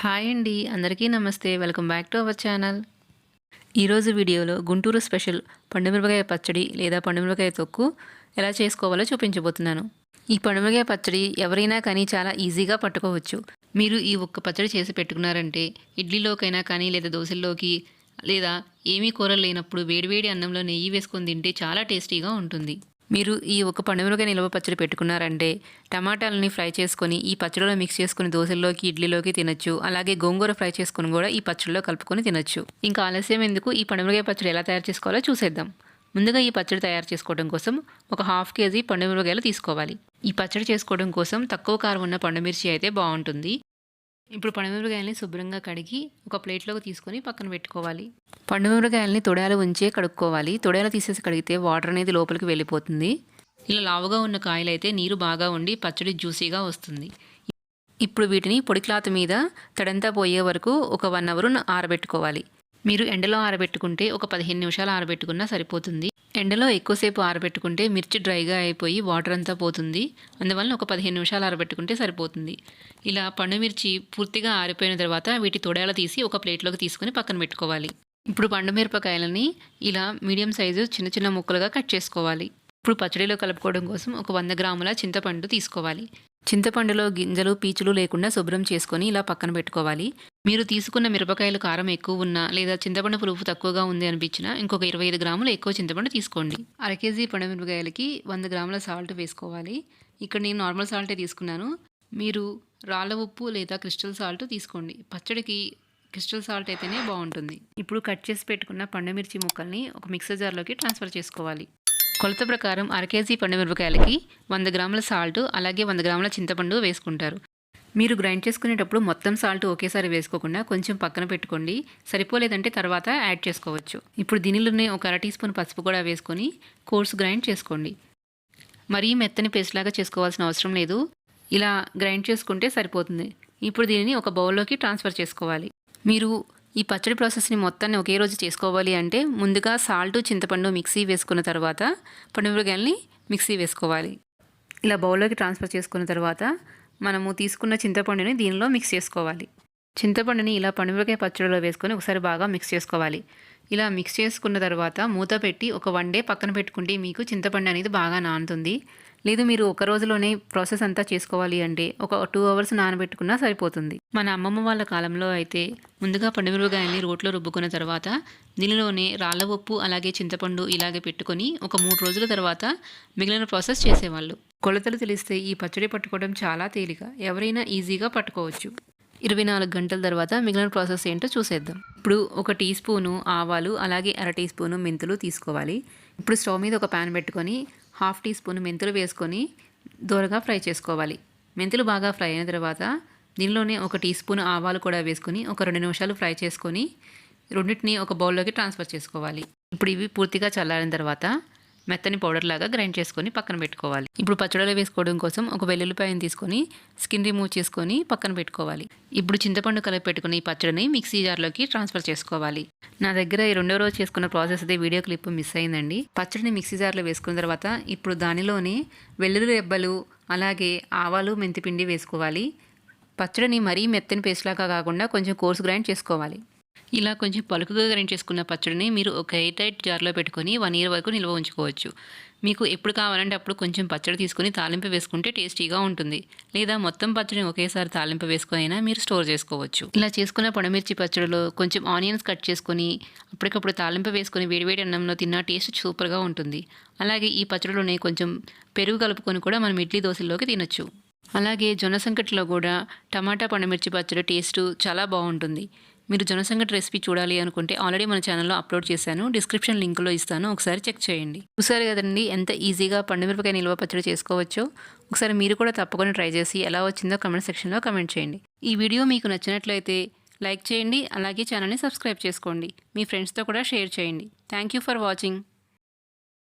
Hi అండి అందరికీ నమస్తే. Welcome back to our channel. ఈరోజు వీడియోలో గుంటూరు స్పెషల్ పండుమిరపకాయ పచ్చడి లేదా పండుమిరపకాయ తొక్కు ఎలా చేసుకోవాలో చూపించబోతున్నాను. ఈ పండుమిరపకాయ పచ్చడి ఎవరైనా కానీ చాలా ఈజీగా పట్టుకోవచ్చు. మీరు ఈ ఒక్క పచ్చడి చేసి పెట్టుకున్నారంటే ఇడ్లీలోకైనా కానీ లేదా దోశల్లోకి లేదా ఏమీ కూరలు లేనప్పుడు వేడివేడి అన్నంలో నెయ్యి వేసుకొని తింటే చాలా టేస్టీగా ఉంటుంది. మీరు ఈ ఒక పండుగలుగా నిల్వ పచ్చడి పెట్టుకున్నారంటే టమాటాలని ఫ్రై చేసుకొని ఈ పచ్చడిలో మిక్స్ చేసుకుని దోశల్లోకి ఇడ్లీలోకి తినొచ్చు. అలాగే గోంగూర ఫ్రై చేసుకుని కూడా ఈ పచ్చడిలో కలుపుకొని తినొచ్చు. ఇంకా ఆలస్యం ఎందుకు? ఈ పండుమిరపకాయ పచ్చడి ఎలా తయారు చేసుకోవాలో చూసేద్దాం. ముందుగా ఈ పచ్చడి తయారు చేసుకోవడం కోసం ఒక హాఫ్ కేజీ పండుమిరపకాయలు తీసుకోవాలి. ఈ పచ్చడి చేసుకోవడం కోసం తక్కువ కారం ఉన్న పండుమిర్చి అయితే బాగుంటుంది. ఇప్పుడు పండుమిరపకాయల్ని శుభ్రంగా కడిగి ఒక ప్లేట్లోకి తీసుకొని పక్కన పెట్టుకోవాలి. పండుమిరపకాయల్ని తొడాలు ఉంచే కడుక్కోవాలి. తొడాలు తీసేసి కడిగితే వాటర్ అనేది లోపలికి వెళ్ళిపోతుంది. ఇలా లావుగా ఉన్న కాయలు అయితే నీరు బాగా ఉండి పచ్చడి జ్యూసీగా వస్తుంది. ఇప్పుడు వీటిని పొడి క్లాత్ మీద తడంతా పోయే వరకు ఒక వన్ అవర్ ఆరబెట్టుకోవాలి. మీరు ఎండలో ఆరబెట్టుకుంటే ఒక పదిహేను నిమిషాలు ఆరబెట్టుకున్నా సరిపోతుంది. ఎండలో ఎక్కువసేపు ఆరబెట్టుకుంటే మిర్చి డ్రైగా అయిపోయి వాటర్ అంతా పోతుంది. అందువల్ల ఒక పదిహేను నిమిషాలు ఆరబెట్టుకుంటే సరిపోతుంది. ఇలా పండు మిర్చి పూర్తిగా ఆరిపోయిన తర్వాత వీటి తొడాల తీసి ఒక ప్లేట్లోకి తీసుకుని పక్కన పెట్టుకోవాలి. ఇప్పుడు పండు మిరపకాయలని ఇలా మీడియం సైజు చిన్న చిన్న ముక్కలుగా కట్ చేసుకోవాలి. ఇప్పుడు పచ్చడిలో కలుపుకోవడం కోసం ఒక వంద గ్రాముల చింతపండు తీసుకోవాలి. చింతపండులో గింజలు పీచులు లేకుండా శుభ్రం చేసుకొని ఇలా పక్కన పెట్టుకోవాలి. మీరు తీసుకున్న మిరపకాయలు కారం ఎక్కువ ఉన్నా లేదా చింతపండు పులుపు తక్కువగా ఉంది అనిపించినా ఇంకొక ఇరవై ఐదు గ్రాములు ఎక్కువ చింతపండు తీసుకోండి. అర కేజీ మిరపకాయలకి వంద గ్రాముల సాల్ట్ వేసుకోవాలి. ఇక్కడ నేను నార్మల్ సాల్టే తీసుకున్నాను. మీరు రాళ్ళ ఉప్పు లేదా క్రిస్టల్ సాల్ట్ తీసుకోండి. పచ్చడికి క్రిస్టల్ సాల్ట్ అయితేనే బాగుంటుంది. ఇప్పుడు కట్ చేసి పెట్టుకున్న పండుమిర్చి ముక్కల్ని ఒక మిక్సర్ జార్లోకి ట్రాన్స్ఫర్ చేసుకోవాలి. కొలత ప్రకారం అర కేజీ పండుమిరపకాయలకి వంద గ్రాముల సాల్ట్ అలాగే వంద గ్రాముల చింతపండు వేసుకుంటారు. మీరు గ్రైండ్ చేసుకునేటప్పుడు మొత్తం సాల్ట్ ఒకేసారి వేసుకోకుండా కొంచెం పక్కన పెట్టుకోండి. సరిపోలేదంటే తర్వాత యాడ్ చేసుకోవచ్చు. ఇప్పుడు దీనిలోనే ఒక అర టీ స్పూన్ పసుపు కూడా వేసుకొని కోర్స్ గ్రైండ్ చేసుకోండి. మరీ మెత్తని పేస్ట్ లాగా చేసుకోవాల్సిన అవసరం లేదు. ఇలా గ్రైండ్ చేసుకుంటే సరిపోతుంది. ఇప్పుడు దీనిని ఒక బౌల్లోకి ట్రాన్స్ఫర్ చేసుకోవాలి. మీరు ఈ పచ్చడి ప్రాసెస్ని మొత్తాన్ని ఒకే రోజు చేసుకోవాలి అంటే ముందుగా సాల్ట్ చింతపండు మిక్సీ వేసుకున్న తర్వాత పండుమిరకాయలని మిక్సీ వేసుకోవాలి. ఇలా బౌల్లోకి ట్రాన్స్ఫర్ చేసుకున్న తర్వాత మనము తీసుకున్న చింతపండుని దీనిలో మిక్స్ చేసుకోవాలి. చింతపండుని ఇలా పండుమిరకాయ పచ్చడిలో వేసుకొని ఒకసారి బాగా మిక్స్ చేసుకోవాలి. ఇలా మిక్స్ చేసుకున్న తర్వాత మూత పెట్టి ఒక వన్ డే పక్కన పెట్టుకుంటే మీకు చింతపండు అనేది బాగా నానుతుంది. లేదు మీరు ఒక రోజులోనే ప్రాసెస్ అంతా చేసుకోవాలి అంటే ఒక టూ అవర్స్ నానబెట్టుకున్నా సరిపోతుంది. మన అమ్మమ్మ వాళ్ళ కాలంలో అయితే ముందుగా పండుమిరపకాయల్ని రోట్లో రుబ్బుకున్న తర్వాత దీనిలోనే రాళ్ళ ఉప్పు అలాగే చింతపండు ఇలాగే పెట్టుకొని ఒక మూడు రోజుల తర్వాత మిగిలిన ప్రాసెస్ చేసేవాళ్ళు. కొలతలు తెలిస్తే ఈ పచ్చడి పట్టుకోవడం చాలా తేలిక. ఎవరైనా ఈజీగా పట్టుకోవచ్చు. ఇరవై నాలుగు గంటల తర్వాత మిగిలిన ప్రాసెస్ ఏంటో చూసేద్దాం. ఇప్పుడు ఒక టీ స్పూను ఆవాలు అలాగే అర టీ స్పూను మెంతులు తీసుకోవాలి. ఇప్పుడు స్టవ్ మీద ఒక ప్యాన్ పెట్టుకొని హాఫ్ టీ స్పూన్ మెంతులు వేసుకొని దూరగా ఫ్రై చేసుకోవాలి. మెంతులు బాగా ఫ్రై అయిన తర్వాత దీనిలోనే ఒక టీ స్పూన్ ఆవాలు కూడా వేసుకొని ఒక రెండు నిమిషాలు ఫ్రై చేసుకొని రెండింటిని ఒక బౌల్లోకి ట్రాన్స్ఫర్ చేసుకోవాలి. ఇప్పుడు ఇవి పూర్తిగా చల్లారిన తర్వాత మెత్తని పౌడర్ లాగా గ్రైండ్ చేసుకొని పక్కన పెట్టుకోవాలి. ఇప్పుడు పచ్చడిలో వేసుకోవడం కోసం ఒక వెల్లుల్లిపాయను తీసుకొని స్కిన్ రిమూవ్ చేసుకొని పక్కన పెట్టుకోవాలి. ఇప్పుడు చింతపండు కలిపి పెట్టుకుని ఈ పచ్చడిని మిక్సీ జార్లోకి ట్రాన్స్ఫర్ చేసుకోవాలి. నా దగ్గర ఈ రెండో రోజు చేసుకున్న ప్రాసెస్ అదే వీడియో క్లిప్ మిస్ అయిందండి. పచ్చడిని మిక్సీ జార్లో వేసుకున్న తర్వాత ఇప్పుడు దానిలోనే వెల్లుల్లి రెబ్బలు అలాగే ఆవాలు మెంతిపిండి వేసుకోవాలి. పచ్చడిని మరీ మెత్తని పేస్ట్ లాగా కాకుండా కొంచెం కోర్స్ గ్రైండ్ చేసుకోవాలి. ఇలా కొంచెం పలుకుగా గ్రైండ్ చేసుకున్న పచ్చడిని మీరు ఒక ఎయిట్ జార్లో పెట్టుకొని వన్ ఇయర్ వరకు నిల్వ ఉంచుకోవచ్చు. మీకు ఎప్పుడు కావాలంటే అప్పుడు కొంచెం పచ్చడి తీసుకొని తాలింపు వేసుకుంటే టేస్టీగా ఉంటుంది. లేదా మొత్తం పచ్చడిని ఒకేసారి తాలింపు వేసుకొని అయినా మీరు స్టోర్ చేసుకోవచ్చు. ఇలా చేసుకున్న పొడమిర్చి పచ్చడిలో కొంచెం ఆనియన్స్ కట్ చేసుకొని అప్పటికప్పుడు తాలింపు వేసుకొని వేడివేడి అన్నంలో తిన్న టేస్ట్ సూపర్గా ఉంటుంది. అలాగే ఈ పచ్చడిలోనే కొంచెం పెరుగు కలుపుకొని కూడా మనం ఇడ్లీ దోశల్లోకి తినొచ్చు. అలాగే జొన్న సంకటిలో కూడా టమాటా పండుమిర్చి పచ్చడి టేస్ట్ చాలా బాగుంటుంది. మీరు జొన్నసంగటి రెసిపీ చూడాలి అనుకుంటే ఆల్రెడీ మన ఛానల్లో అప్లోడ్ చేశాను. డిస్క్రిప్షన్ లింక్లో ఇస్తాను. ఒకసారి చెక్ చేయండి. చూసారు కదండి ఎంత ఈజీగా పండుమిరపకాయ నిల్వ పచ్చడి చేసుకోవచ్చో? ఒకసారి మీరు కూడా తప్పకుండా ట్రై చేసి ఎలా వచ్చిందో కమెంట్ సెక్షన్లో కమెంట్ చేయండి. ఈ వీడియో మీకు నచ్చినట్లయితే లైక్ చేయండి అలాగే ఛానల్ని సబ్స్క్రైబ్ చేసుకోండి. మీ ఫ్రెండ్స్తో కూడా షేర్ చేయండి. Thank you for watching